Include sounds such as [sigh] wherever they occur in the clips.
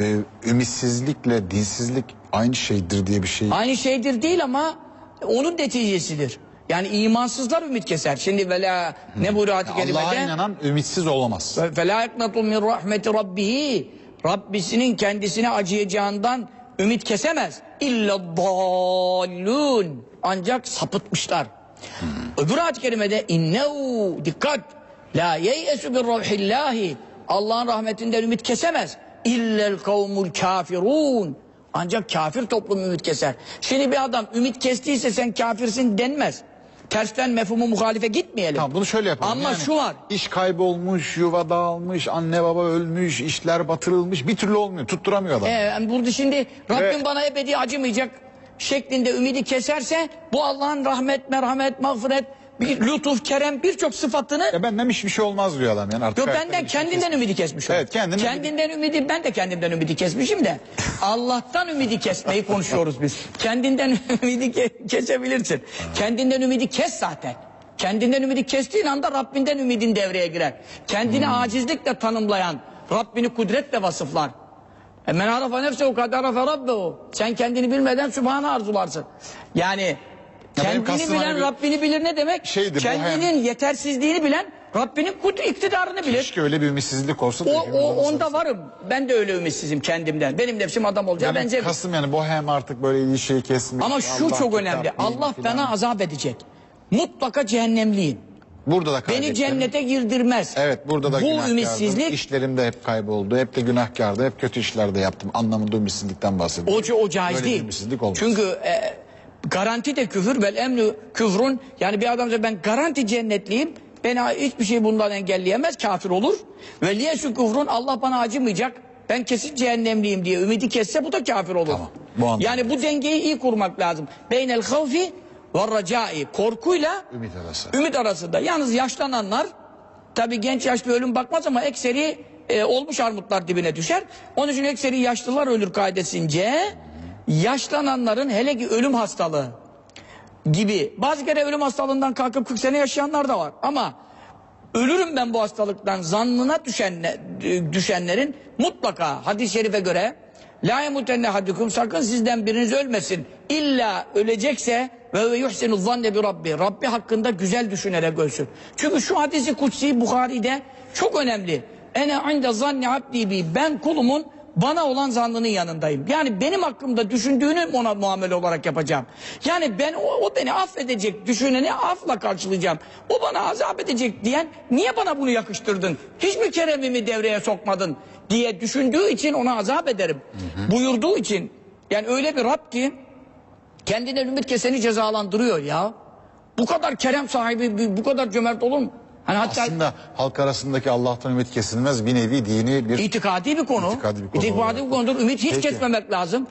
e, ümitsizlikle dinsizlik aynı şeydir diye bir şey. Aynı şeydir değil ama onun neticesidir. Yani imansızlar ümit keser. Şimdi vela hmm. ne buyuruyor hadis-i Allah'a inanan ümitsiz olamaz. Ve Fela yaknatu min rahmeti rabbihi. Rabbisinin kendisine acıyacağından ümit kesemez. İlla dallun. Ancak sapıtmışlar. Hmm. Öbür ayet-i kerimede innehu dikkat la yeyesu bir ruhillahi. Allah'ın rahmetinden ümit kesemez. İllel kavmul kafirun. Ancak kafir toplum ümit keser. Şimdi bir adam ümit kestiyse sen kafirsin denmez. Tersten mefhumu muhalife gitmeyelim. Tamam bunu şöyle yapalım. Ama Yani şu var. İş kaybolmuş, yuva dağılmış, anne baba ölmüş, işler batırılmış. Bir türlü olmuyor. Tutturamıyor adam. Ee, burada şimdi Rabbim Ve- bana ebedi acımayacak şeklinde ümidi keserse bu Allah'ın rahmet, merhamet, mağfiret, bir lütuf, kerem birçok sıfatını Ya benden hiçbir şey olmaz diyor adam. Yani artık Yo, hayatta benden şey kendinden ümidi kesmiş o. Evet, kendinden kendinden ümidi ben de kendimden ümidi kesmişim de Allah'tan ümidi kesmeyi konuşuyoruz biz. Kendinden [laughs] ümidi ke- kesebilirsin. Kendinden ümidi kes zaten. Kendinden ümidi kestiğin anda Rabbinden ümidin devreye girer. Kendini Hmm. acizlikle tanımlayan, Rabbini kudretle vasıflar. E men arafa nefsehu kad arafa rabbehu. Sen kendini bilmeden Sübhan'ı arzularsın. Yani kendini kastım bilen hani bir- Rabbini bilir ne demek? Şeydi bu Kendinin yetersizliğini bilen Rabbinin kudret iktidarını bilir. Keşke öyle bir ümitsizlik olsa. da O, hepimiz o olsa. onda varım. Ben de öyle ümitsizim kendimden. Benim nefsim adam olacağı Benim benzemiyor. kastım yani bohem artık böyle ilişkiyi kesmiş. Ama şu Allah çok kitap önemli. değil Allah filan. bana azap edecek. Mutlaka cehennemliyim. Burada da Beni kaybettim. cennete girdirmez. Evet burada da Bu günahkardım. ümitsizlik İşlerim de hep kayboldu. Hep de günahkardı. Hep kötü işler de yaptım. Anlamında ümitsizlikten bahsediyorum. o, o caiz Böyle bir değil. ümitsizlik olmaz. Çünkü e, garanti de küfür vel emnü küfrün. Yani bir adam ben garanti cennetliyim. Beni hiçbir şey bundan engelleyemez. Kafir olur. Ve liyeşü küfrün Allah bana acımayacak. Ben kesin cehennemliyim diye ümidi kesse bu da kafir olur. Tamam, bu yani bu dengeyi iyi kurmak lazım. Beynel havfi ve racai. Korkuyla Ümit arası. ümit arasında. Yalnız yaşlananlar tabi genç yaşlı ölüm bakmaz ama ekseri e, olmuş armutlar dibine düşer. Onun için ekseri yaşlılar ölür kaidesince yaşlananların hele ki ölüm hastalığı gibi bazı kere ölüm hastalığından kalkıp 40 sene yaşayanlar da var ama ölürüm ben bu hastalıktan zannına düşenle, düşenlerin mutlaka hadis-i şerife göre la yemutenne haddukum sakın sizden biriniz ölmesin illa ölecekse ve yuhsinu zanne bi rabbi Rabbi hakkında güzel düşünerek ölsün. Çünkü şu hadisi kutsi Bukhari'de çok önemli. Ene inde zanni abdi bi ben kulumun bana olan zannının yanındayım. Yani benim hakkımda düşündüğünü ona muamele olarak yapacağım. Yani ben o, o beni affedecek, düşüneni afla karşılayacağım. O bana azap edecek diyen niye bana bunu yakıştırdın? Hiç mi keremimi devreye sokmadın diye düşündüğü için ona azap ederim. Buyurduğu için yani öyle bir Rab ki kendinden ümit keseni cezalandırıyor ya. Bu kadar kerem sahibi, bu kadar cömert olur mu? Hani hatta Aslında halk arasındaki Allah'tan ümit kesilmez bir nevi dini bir İtikadi bir konu. İtikadi bir konu İtikadi bir konudur. Ümit hiç Peki. kesmemek lazım.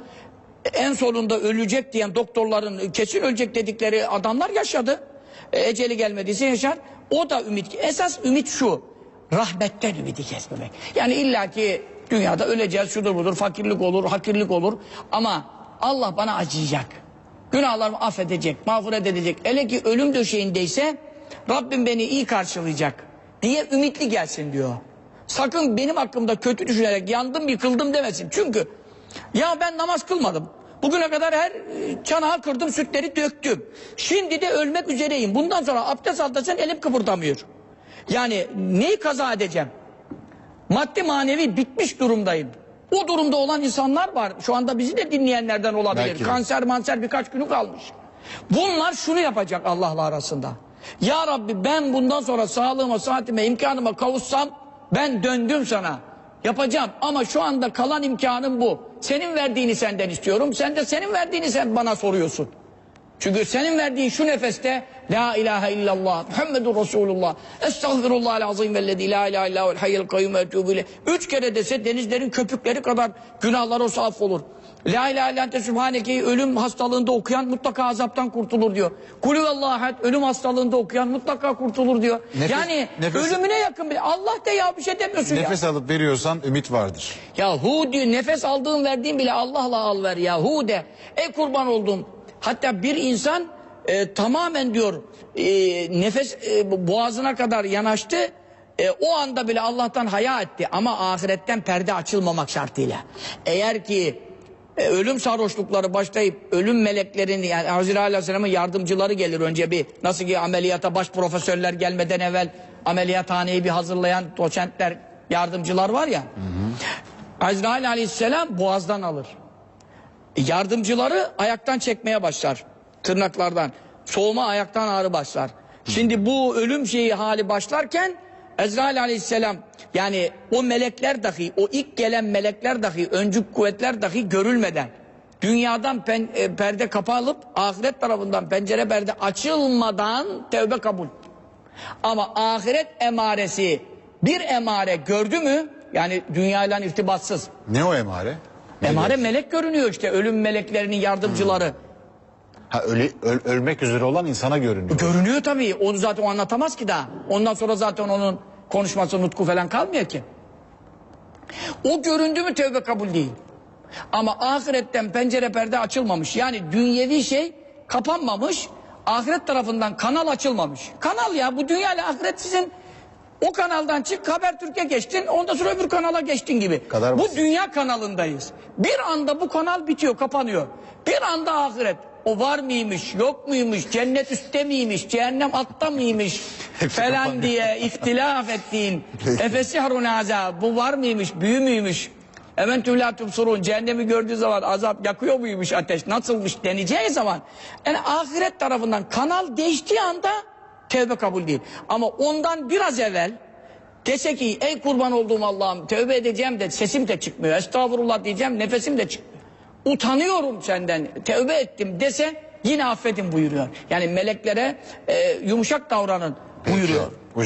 En sonunda ölecek diyen doktorların kesin ölecek dedikleri adamlar yaşadı. E, eceli gelmediyse yaşar. O da ümit. Esas ümit şu. Rahmetten ümidi kesmemek. Yani illaki dünyada öleceğiz, şudur budur, fakirlik olur, hakirlik olur. Ama Allah bana acıyacak. Günahlarımı affedecek, mağfiret edecek. Hele ki ölüm döşeğindeyse Rabbim beni iyi karşılayacak diye ümitli gelsin diyor. Sakın benim hakkımda kötü düşünerek yandım yıkıldım demesin. Çünkü ya ben namaz kılmadım. Bugüne kadar her e, çanağı kırdım sütleri döktüm. Şimdi de ölmek üzereyim. Bundan sonra abdest aldasan elim kıpırdamıyor. Yani neyi kaza edeceğim? Maddi manevi bitmiş durumdayım. O durumda olan insanlar var. Şu anda bizi de dinleyenlerden olabilir. Belki de. Kanser manser birkaç günü kalmış. Bunlar şunu yapacak Allah'la arasında. Ya Rabbi ben bundan sonra sağlığıma, saatime, imkanıma kavuşsam ben döndüm sana. Yapacağım ama şu anda kalan imkanım bu. Senin verdiğini senden istiyorum. Sen de senin verdiğini sen bana soruyorsun. Çünkü senin verdiğin şu nefeste La ilahe illallah Muhammedur Resulullah Estağfirullahal azim vellezî la ilahe illahul hayyel kayyum ileyh. Üç kere dese denizlerin köpükleri kadar günahlar o af olur. La ilahe illallah sübhaneke'yi ölüm hastalığında okuyan mutlaka azaptan kurtulur diyor. Kulü ahad ölüm hastalığında okuyan mutlaka kurtulur diyor. Nefes- yani nefes- ölümüne yakın bir Allah de ya bir şey demiyorsun ya. nefes alıp veriyorsan ümit vardır. Ya hu diyor nefes aldığın verdiğin bile Allah'la al ver ya hu de. Ey kurban oldum. Hatta bir insan e, tamamen diyor e, nefes e, boğazına kadar yanaştı. e, o anda bile Allah'tan haya etti ama ahiretten perde açılmamak şartıyla. Eğer ki e, ölüm sarhoşlukları başlayıp ölüm meleklerini yani Hazreti Aleyhisselam'ın yardımcıları gelir önce bir nasıl ki ameliyata baş profesörler gelmeden evvel ameliyathaneyi bir hazırlayan doçentler yardımcılar var ya. Azrail Aleyhisselam boğazdan alır. Yardımcıları ayaktan çekmeye başlar. Tırnaklardan. Soğuma ayaktan ağrı başlar. Şimdi bu ölüm şeyi hali başlarken Ezrail aleyhisselam yani o melekler dahi o ilk gelen melekler dahi öncük kuvvetler dahi görülmeden dünyadan pen- e, perde kapalıp ahiret tarafından pencere perde açılmadan tevbe kabul. Ama ahiret emaresi bir emare gördü mü yani dünyayla irtibatsız Ne o emare? Ne Emare diyorsun? melek görünüyor işte ölüm meleklerinin yardımcıları. Ha, öle- öl- ölmek üzere olan insana görünüyor. Görünüyor tabii. Onu zaten o anlatamaz ki daha. Ondan sonra zaten onun konuşması, nutku falan kalmıyor ki. O göründü mü tövbe kabul değil. Ama ahiretten pencere perde açılmamış. Yani dünyevi şey kapanmamış. Ahiret tarafından kanal açılmamış. Kanal ya bu dünya ile ahiret sizin o kanaldan çık Habertürk'e geçtin ondan sonra öbür kanala geçtin gibi. Kadar bu basit. dünya kanalındayız. Bir anda bu kanal bitiyor kapanıyor. Bir anda ahiret. O var mıymış, yok muymuş, cennet üstte miymiş, cehennem altta mıymış [laughs] falan kapanıyor. diye ihtilaf ettiğin [laughs] Peki. Efesiharun azab bu var mıymış, büyü müymüş? Ementü la tubsurun cehennemi gördüğü zaman azap yakıyor muymuş ateş nasılmış deneyeceği zaman yani ahiret tarafından kanal değiştiği anda tevbe kabul değil. Ama ondan biraz evvel dese ki ey kurban olduğum Allah'ım tövbe edeceğim de sesim de çıkmıyor. Estağfurullah diyeceğim nefesim de çıkmıyor. Utanıyorum senden tövbe ettim dese yine affedin buyuruyor. Yani meleklere e, yumuşak davranın buyuruyor. Bu